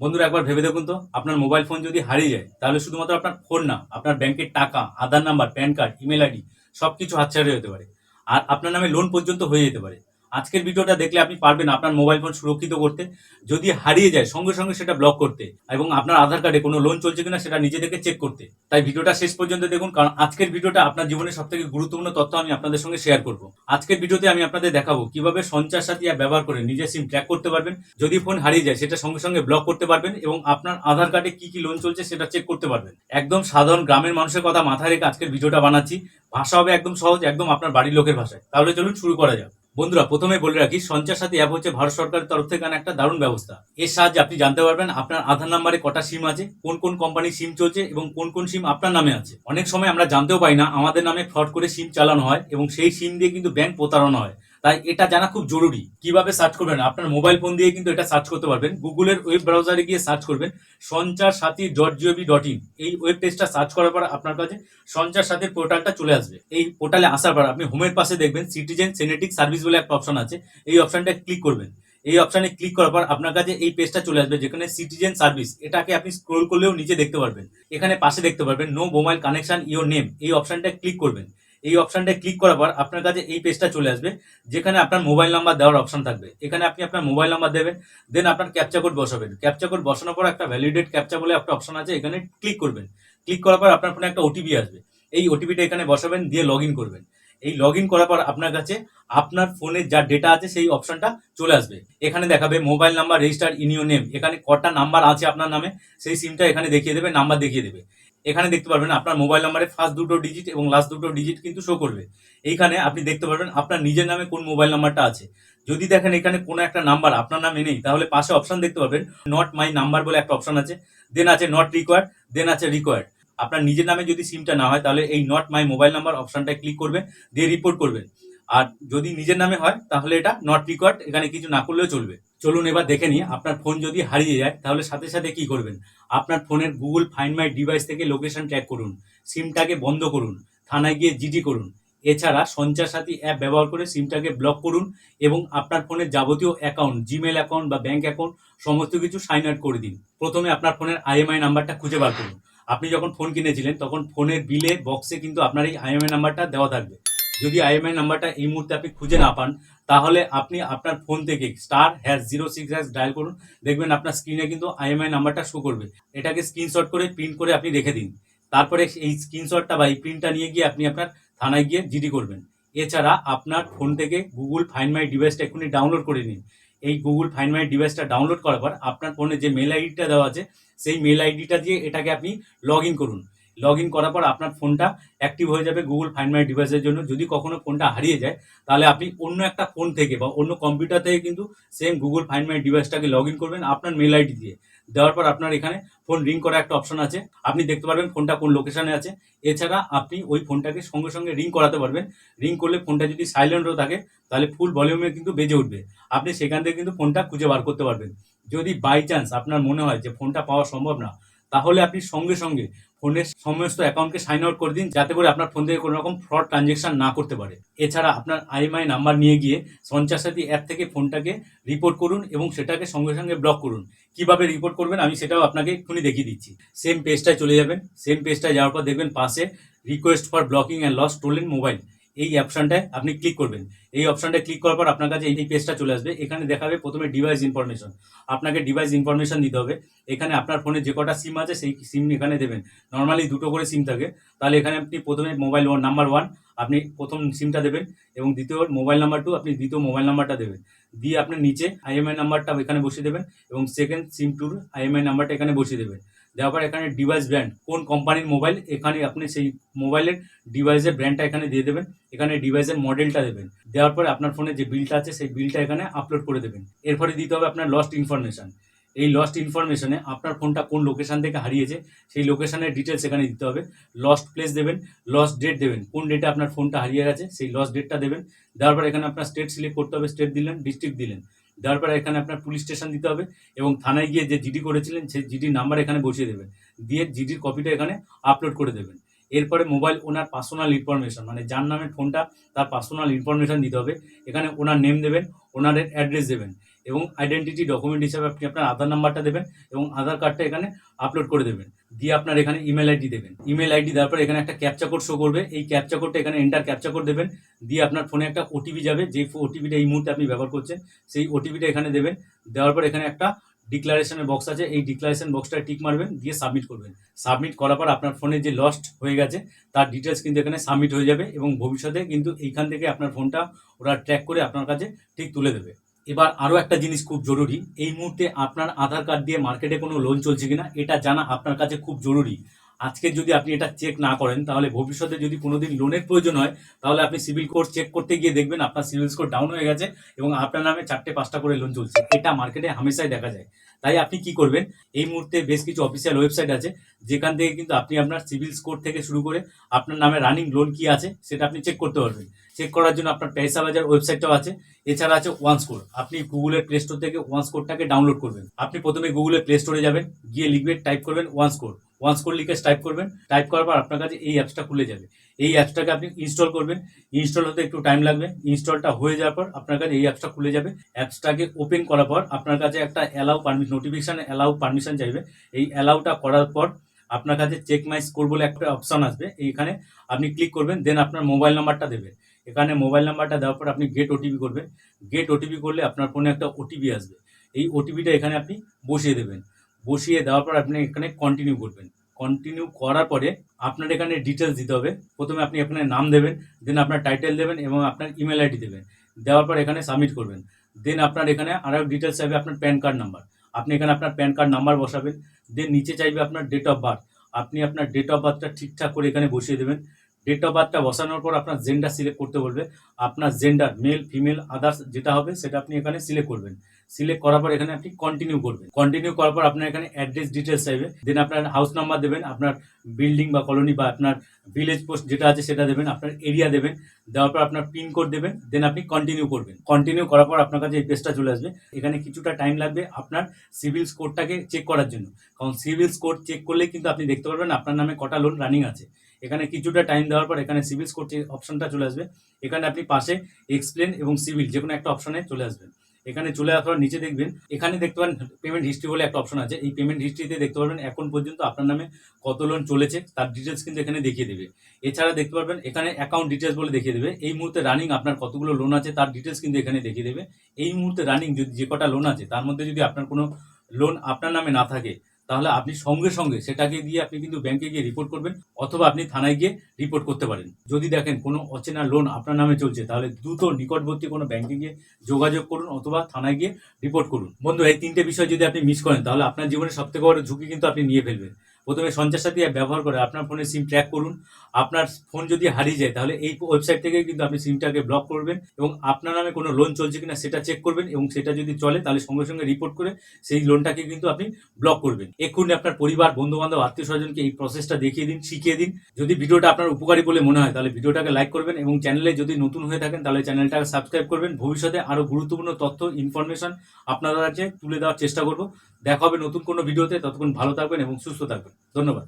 বন্ধুরা, একবার ভেবে দেখুন তো, আপনার মোবাইল ফোন যদি হারিয়ে যায়, তাহলে শুধুমাত্র আপনার ফোন না, আপনার ব্যাংকের টাকা, Aadhaar number PAN card email ID সবকিছু হাতছাড়া হতে পারে। আর আপনার নামে লোন পর্যন্ত হয়ে যেতে পারে। আজকের ভিডিওটা দেখলে আপনি পারবেন আপনার মোবাইল ফোন সুরক্ষিত করতে, যদি হারিয়ে যায় সঙ্গে সঙ্গে সেটা ব্লক করতে এবং আপনার আধার কার্ডে কোনো লোন চলছে কিনা সেটা নিজে থেকে চেক করতে। তাই ভিডিওটা শেষ পর্যন্ত দেখুন, কারণ আজকের ভিডিওটা আপনার জীবনের সব থেকে গুরুত্বপূর্ণ তথ্য আমি আপনাদের সঙ্গে শেয়ার করব। আজকের ভিডিওতে আমি আপনাদের দেখাবো কীভাবে সঞ্চার সাথী অ্যাপ ব্যবহার করে নিজের সিম ট্র্যাক করতে পারবেন। যদি ফোন হারিয়ে যায় সেটা সঙ্গে সঙ্গে ব্লক করতে পারবেন এবং আপনার আধার কার্ডে কি কি লোন চলছে সেটা চেক করতে পারবেন। একদম সাধারণ গ্রামের মানুষের কথা মাথায় রেখে আজকের ভিডিওটা বানাচ্ছি। ভাষা হবে একদম সহজ, একদম আপনার বাড়ির লোকের ভাষায়। তাহলে চলুন শুরু করা যাক। বন্ধুরা, প্রথমে বলে রাখি, সঞ্চার সাথী অ্যাপ হচ্ছে ভারত সরকারের তরফ থেকে আনা একটা দারুণ ব্যবস্থা। এর সাহায্যে আপনি জানতে পারবেন আপনার আধার নাম্বারে কটা সিম আছে, কোন কোন কোম্পানির সিম চলছে এবং কোন কোন সিম আপনার নামে আছে। অনেক সময় আমরা জানতেও পাই না, আমাদের নামে ফ্রড করে সিম চালানো হয় এবং সেই সিম দিয়ে কিন্তু ব্যাংক প্রতারণা হয়। তাই এটা জানা খুব জরুরি। কীভাবে সার্চ করবেন? আপনার মোবাইল ফোন দিয়ে কিন্তু এটা সার্চ করতে পারবেন। গুগলের ওয়েব ব্রাউজারে গিয়ে সার্চ করবেন। Sanchar Saathi dot gov dot in এই ওয়েব পেজটা সার্চ করার পর আপনার কাছে সঞ্চার সাথীর পোর্টালটা চলে আসবে। এই পোর্টালে আসার পর আপনি হোমের পাশে দেখবেন সিটিজেন সেনেটিক সার্ভিস বলে একটা অপশন আছে। এই অপশনটা ক্লিক করবেন। এই অপশনে ক্লিক করার পর আপনার কাছে এই পেজটা চলে আসবে, যেখানে সিটিজেন সার্ভিস এটাকে আপনি স্ক্রোল করলেও নিচে দেখতে পারবেন। এখানে পাশে দেখতে পারবেন no mobile connection your name এই অপশনটা ক্লিক করবেন। এই অপশনটা ক্লিক করার পর আপনার কাছে এই পেজটা চলে আসবে, যেখানে আপনার মোবাইল নাম্বার দেওয়ার অপশন থাকবে। এখানে আপনি আপনার মোবাইল নাম্বার দেবেন দেন আপনার ক্যাপচা কোড বসাবেন। ক্যাপচা কোড বসানোর পর একটা ভ্যালিডেট ক্যাপচা বলে একটা অপশন আছে, এখানে ক্লিক করবেন। ক্লিক করার পর আপনার ফোনে একটা ওটিপি আসবে। এই ওটিপিটা এখানে বসাবেন, দিয়ে লগ করবেন। এই লগ ইন করার পর আপনার কাছে আপনার ফোনের যা ডেটা আছে সেই অপশনটা চলে আসবে। এখানে দেখাবে mobile number register in your name এখানে কটা নাম্বার আছে আপনার নামে, সেই সিমটা এখানে দেখিয়ে দেবে নাম্বার দেখিয়ে দেবে। এখানে দেখতে পারবেন আপনার মোবাইল নাম্বারে ফার্স্ট দুটো ডিজিট এবং লাস্ট দুটো ডিজিট কিন্তু শো করবে। এইখানে আপনি দেখতে পারবেন আপনার নিজের নামে কোন মোবাইল নাম্বারটা আছে। যদি দেখেন এখানে কোনো একটা নাম্বার আপনার নামে নেই, তাহলে পাশে অপশন দেখতে পাবেন নট মাই নাম্বার বলে একটা অপশন আছে দেন আছে নট রিকোয়ার্ড দেন আছে রিকোয়ার্ড আপনার নিজের নামে যদি সিমটা না হয়, তাহলে এই নট মাই মোবাইল নাম্বার অপশনটা ক্লিক করবেন, দিয়ে রিপোর্ট করবেন। আর যদি নিজের নামে হয়, তাহলে এটা নট রিকোয়ার্ড এখানে কিছু না করলেও চলবে। চলুন এবার দেখে নিই, আপনার ফোন যদি হারিয়ে যায়, তাহলে সাথে সাথে কি করবেন? আপনার ফোনের গুগল ফাইন্ড মাই ডিভাইস থেকে লোকেশন ট্র্যাক করুন, সিমটাকে বন্ধ করুন, থানায় গিয়ে জিডি করুন। এছাড়া সঞ্চার সাথী অ্যাপ ব্যবহার করে সিমটাকে ব্লক করুন এবং আপনার ফোনের যাবতীয় অ্যাকাউন্ট জিমেল অ্যাকাউন্ট বা ব্যাংক অ্যাকাউন্ট, সমস্ত কিছু সাইন আউট করে দিন। প্রথমে আপনার ফোনের আইএমআই নাম্বারটা খুঁজে বার করুন। আপনি যখন ফোন কিনেছিলেন, তখন ফোনের বিলে বক্সে কিন্তু আপনার এই আইএমআই নাম্বারটা দেওয়া থাকবে। যদি আইএমআই নাম্বারটা এই মুহূর্তে আপনি খুঁজে না পান, তাহলে আপনি আপনার ফোন থেকে star hash zero six hash dial করুন। দেখবেন আপনার স্ক্রিনে কিন্তু আইএমআই নাম্বারটা শো করবে। এটাকে স্ক্রিনশট করে প্রিন্ট করে আপনি রেখে দিন। তারপরে এই স্ক্রিনশটটা বা এই প্রিন্টটা নিয়ে গিয়ে আপনি আপনার থানায় গিয়ে জিডি করবেন। এছাড়া আপনার ফোন থেকে গুগল ফাইন মাই ডিভাইসটা এক্ষুনি ডাউনলোড করে নিন। এই গুগল ফাইন মাই ডিভাইসটা ডাউনলোড করার পর আপনার ফোনে যে মেল আইডিটা দেওয়া আছে, সেই মেল আইডিটা দিয়ে এটাকে আপনি লগ ইন করুন। লগ ইন করার পর আপনার ফোনটা অ্যাক্টিভ হয়ে যাবে গুগল ফাইন্ড মাই ডিভাইসের জন্য। যদি কখনো ফোনটা হারিয়ে যায়, তাহলে আপনি অন্য একটা ফোন থেকে বা অন্য কম্পিউটার থেকে কিন্তু সেম গুগল ফাইন্ড মাই ডিভাইসটাকে লগ ইন করবেন আপনার মেল আইডি দিয়ে। দেওয়ার পর আপনার এখানে ফোন রিং করা একটা অপশন আছে। আপনি দেখতে পারবেন ফোনটা কোন লোকেশনে আছে। এছাড়া আপনি ওই ফোনটাকে সঙ্গে সঙ্গে রিং করাতে পারবেন। রিং করলে ফোনটা যদি সাইলেন্টও থাকে, তাহলে ফুল ভলিউমে কিন্তু বেজে উঠবে। আপনি সেখান থেকে কিন্তু ফোনটা খুঁজে বার করতে পারবেন। যদি বাই চান্স আপনার মনে হয় যে ফোনটা পাওয়া সম্ভব না তাহলে আপনি সঙ্গে সঙ্গে ফোনের সমস্ত অ্যাকাউন্টকে সাইন আউট করে দিন, যাতে করে আপনার ফোন থেকে কোনো রকম ফ্রড ট্রানজেকশন না করতে পারে। এছাড়া আপনার আইএমআই নাম্বার নিয়ে গিয়ে সঞ্চার সাথী অ্যাপ থেকে ফোনটাকে রিপোর্ট করুন এবং সেটাকে সঙ্গে সঙ্গে ব্লক করুন। কীভাবে রিপোর্ট করবেন আমি সেটাও আপনাকে এক্ষুনি দেখিয়ে দিচ্ছি। সেম পেজটায় চলে যাবেন সেম পেজটায় যাওয়ার পর দেখবেন পাশে request for blocking and lost stolen mobile এই অপশনটায় আপনি ক্লিক করবেন। এই অপশনটা ক্লিক করার পর আপনার কাছে এই পেজটা চলে আসবে, এখানে দেখাবে প্রথমে ডিভাইস ইনফরমেশন আপনাকে ডিভাইস ইনফরমেশন দিতে হবে। এখানে আপনার ফোনে যে কটা সিম আছে, সেই সিম এখানে দেবেন। নর্মালি দুটো করে সিম থাকে। তাহলে এখানে আপনি প্রথমে মোবাইল নাম্বার ওয়ান আপনি প্রথম সিমটা দেবেন এবং দ্বিতীয় মোবাইল নাম্বার টু আপনি দ্বিতীয় মোবাইল নাম্বারটা দেবেন। দিয়ে আপনি নিচে আইএমআই নাম্বারটা এখানে বসিয়ে দেবেন এবং সেকেন্ড সিম টুর আইএমআই নাম্বারটা এখানে বসিয়ে দেবেন। দেওয়ার পর এখানে ডিভাইস ব্র্যান্ড কোন কোম্পানির মোবাইল এখানে আপনি সেই মোবাইলের ডিভাইসের ব্র্যান্ডটা এখানে দিয়ে দেবেন, এখানে ডিভাইসের মডেলটা দেবেন। দেওয়ার পরে আপনার ফোনে যে বিলটা আছে, সেই বিলটা এখানে আপলোড করে দেবেন। এরপরে দিতে হবে আপনার লস্ট ইনফরমেশন এই লস্ট ইনফরমেশনে আপনার ফোনটা কোন লোকেশন থেকে হারিয়েছে, সেই লোকেশনের ডিটেলস এখানে দিতে হবে। লস্ট প্লেস দেবেন লস্ট ডেট দেবেন। কোন ডেটে আপনার ফোনটা হারিয়ে গেছে, সেই লস্ট ডেটটা দেবেন। দেওয়ার পর এখানে আপনার স্টেট সিলেক্ট করতে হবে স্টেট দিলেন ডিস্ট্রিক্ট দিলেন। দেওয়ার পরে এখানে আপনার পুলিশ স্টেশন দিতে হবে এবং থানায় গিয়ে যে জিডি করেছিলেন সেই জিডির নাম্বার এখানে বসিয়ে দেবেন। দিয়ে জিডির কপিটা এখানে আপলোড করে দেবেন। এরপরে মোবাইল ওনার পার্সোনাল ইনফরমেশন মানে যার নামে ফোনটা তার পার্সোনাল ইনফরমেশন দিতে হবে। এখানে ওনার নেম দেবেন ওনার অ্যাড্রেস দেবেন। এবং আইডেন্টিটি ডকুমেন্ট হিসাবে আপনি আপনার আধার নাম্বারটা দেবেন এবং আধার কার্ডটা এখানে আপলোড করে দেবেন। দিয়ে আপনার এখানে ইমেল আইডি দেবেন। ইমেল আইডি দেওয়ার পর এখানে একটা ক্যাপচা কোড শো করবে। এই ক্যাপচা কোডটা এখানে এন্টার ক্যাপচা কোড দেবেন। দিয়ে আপনার ফোনে একটা ওটিপি যাবে। যে ওটিপিটা এই মুহূর্তে আপনি ব্যবহার করছেন, সেই ওটিপিটা এখানে দেবেন। দেওয়ার পর এখানে একটা ডিক্লারেশনের বক্স আছে। এই ডিক্লারেশন বক্সটা টিক মারবেন, দিয়ে সাবমিট করবেন। সাবমিট করার পর আপনার ফোনে যে লস্ট হয়ে গেছে, তার ডিটেলস কিন্তু এখানে সাবমিট হয়ে যাবে এবং ভবিষ্যতে কিন্তু এইখান থেকে আপনার ফোনটা ওরা ট্র্যাক করে আপনার কাছে ঠিক তুলে দেবে। এবার আরও একটা জিনিস খুব জরুরি। এই মুহূর্তে আপনার আধার কার্ড দিয়ে মার্কেটে কোনো লোন চলছে কিনা, এটা জানা আপনার কাছে খুব জরুরি। আজকে যদি আপনি এটা চেক না করেন, তাহলে ভবিষ্যতে যদি কোনোদিন লোনের প্রয়োজন হয়, তাহলে আপনি সিভিল স্কোর চেক করতে গিয়ে দেখবেন আপনার সিভিল স্কোর ডাউন হয়ে গেছে এবং আপনার নামে চারটে পাঁচটা করে লোন চলছে। এটা মার্কেটে হামেশাই দেখা যায়। তাই আপনি কি করবেন? এই মুহূর্তে বেশ কিছু অফিসিয়াল ওয়েবসাইট আছে, যেখান থেকে কিন্তু আপনি আপনার সিভিল স্কোর থেকে শুরু করে আপনার নামে রানিং লোন কি আছে, সেটা আপনি চেক করতে পারবেন। চেক করার জন্য আপনার পয়সা বাজার ওয়েবসাইটটাও আছে। এছাড়া আছে ওয়ান স্কোর আপনি গুগলের প্লে স্টোর থেকে ওয়ান স্কোরটাকে ডাউনলোড করবেন। আপনি প্রথমে গুগলের প্লে স্টোরে যাবেন, গিয়ে লিখবেন টাইপ করবেন ওয়ান স্কোর ওয়ান স্কোর লিখে টাইপ করবেন। টাইপ করার পর আপনার কাছে এই অ্যাপসটা খুলে যাবে। এই অ্যাপসটাকে আপনি ইনস্টল করবেন। ইনস্টল হতে একটু টাইম লাগবে। ইনস্টলটা হয়ে যাওয়ার পর আপনার কাছে এই অ্যাপসটা খুলে যাবে। অ্যাপসটাকে ওপেন করার পর আপনার কাছে একটা allow permission notification allow permission চাইবে। এই অ্যালাউটা করার পর আপনার কাছে চেক মাই স্কোর বলে একটা অপশন আসবে। এইখানে আপনি ক্লিক করবেন দেন আপনার মোবাইল নাম্বারটা দেবেন। এখানে মোবাইল নাম্বারটা দেওয়ার পর আপনি গেট ওটিপি করবেন। গেট ওটিপি করলে আপনার ফোনে একটা ওটিপি আসবে। এই ওটিপিটা এখানে আপনি বসিয়ে দেবেন। বসিয়ে দেওয়ার পর আপনি এখানে কন্টিনিউ করবেন। কন্টিনিউ করার পরে আপনার এখানে ডিটেলস দিতে হবে। প্রথমে আপনি এখানে নাম দেবেন দেন আপনার টাইটেল দেবেন এবং আপনার ইমেল আইডি দেবেন। দেওয়ার পর এখানে সাবমিট করবেন। দেন আপনার এখানে আরও ডিটেলস চাইবে আপনার প্যান কার্ড নাম্বার আপনি এখানে আপনার প্যান কার্ড নাম্বার বসাবেন। দেন নিচে চাইবে আপনার ডেট অফ বার্থ আপনি আপনার ডেট অফ বার্থটা ঠিকঠাক করে এখানে বসিয়ে দেবেন। ডেট অফ বার্থটা বসানোর পর আপনার জেন্ডার সিলেক্ট করতে বলবে। আপনার জেন্ডার মেল ফিমেল আদার্স যেটা হবে, সেটা আপনি এখানে সিলেক্ট করবেন। সিলেক্ট করার পর এখানে আপনি কন্টিনিউ করবেন। কন্টিনিউ করার পর আপনার এখানে অ্যাড্রেস ডিটেলস চাইবে। দেন আপনার হাউস নাম্বার দেবেন, আপনার বিল্ডিং বা কলোনি বা আপনার ভিলেজ পোস্ট যেটা আছে সেটা দেবেন, আপনার এরিয়া দেবেন। দেওয়ার পর আপনার পিন কোড দেবেন দেন আপনি কন্টিনিউ করবেন। কন্টিনিউ করার পর আপনার কাছে এই পেজটা চলে আসবে। এখানে কিছুটা টাইম লাগবে আপনার সিভিল স্কোরটাকে চেক করার জন্য। কারণ সিভিল স্কোর চেক করলে কিন্তু আপনি দেখতে পারবেন আপনার নামে কটা লোন রানিং আছে। এখানে কিছুটা টাইম দেওয়ার পর এখানে সিভিল স্কোর অপশনটা চলে আসবে। এখানে আপনি পাশে এক্সপ্লেন এবং সিভিল যে কোনো একটা অপশনে চলে আসবেন। এখানে চলে আসার নিচে দেখবেন, এখানে দেখতে পারেন পেমেন্ট হিস্ট্রি বলে একটা অপশন আছে। এই পেমেন্ট হিস্ট্রিতে দেখতে পারবেন এখন পর্যন্ত আপনার নামে কত লোন চলেছে, তার ডিটেলস কিন্তু এখানে দেখিয়ে দেবে। এছাড়া দেখতে পারবেন এখানে অ্যাকাউন্ট ডিটেলস বলে দেখিয়ে দেবে। এই মুহূর্তে রানিং আপনার কতগুলো লোন আছে, তার ডিটেলস কিন্তু এখানে দেখিয়ে দেবে। এই মুহূর্তে রানিং যদি যে কটা লোন আছে, তার মধ্যে যদি আপনার কোনো লোন আপনার নামে না থাকে তাহলে আপনি সঙ্গে সঙ্গে সেটাকে দিয়ে আপনি কিন্তু ব্যাংকে গিয়ে রিপোর্ট করবেন অথবা আপনি থানায় গিয়ে রিপোর্ট করতে পারেন। যদি দেখেন কোনো অচেনা লোন আপনার নামে চলছে, তাহলে দ্রুত নিকটবর্তী কোনো ব্যাংকে গিয়ে যোগাযোগ করুন অথবা থানায় গিয়ে রিপোর্ট করুন। বন্ধু, এই তিনটে বিষয় যদি আপনি মিস করেন, তাহলে আপনার জীবনে সবথেকে বড় ঝুঁকি কিন্তু আপনি নিয়ে ফেলবেন। প্রথমে সঞ্চার সাথী অ্যাপ ব্যবহার করে আপনার ফোনে সিম ট্র্যাক করুন। আপনার ফোন যদি হারিয়ে যায়, তাহলে এই ওয়েবসাইট থেকে কিন্তু আপনি সিমটাকে ব্লক করবেন এবং আপনার নামে কোনো লোন চলছে কিনা সেটা চেক করবেন এবং সেটা যদি চলে, তাহলে সঙ্গে সঙ্গে রিপোর্ট করে সেই লোনটাকে কিন্তু আপনি ব্লক করবেন। এক্ষুনি আপনার পরিবার বন্ধু বান্ধব আত্মীয় স্বজনকে এই প্রসেসটা দেখিয়ে দিন, শিখিয়ে দিন। যদি ভিডিওটা আপনার উপকারী বলে মনে হয়, তাহলে ভিডিওটাকে লাইক করবেন এবং চ্যানেলে যদি নতুন হয়ে থাকেন, তাহলে চ্যানেলটাকে সাবস্ক্রাইব করবেন। ভবিষ্যতে আরও গুরুত্বপূর্ণ তথ্য ইনফরমেশন আপনাদের কাছে তুলে দেওয়ার চেষ্টা করব। দেখা হবে নতুন কোনো ভিডিওতে ততক্ষণ ভালো থাকবেন এবং সুস্থ থাকবেন। ধন্যবাদ।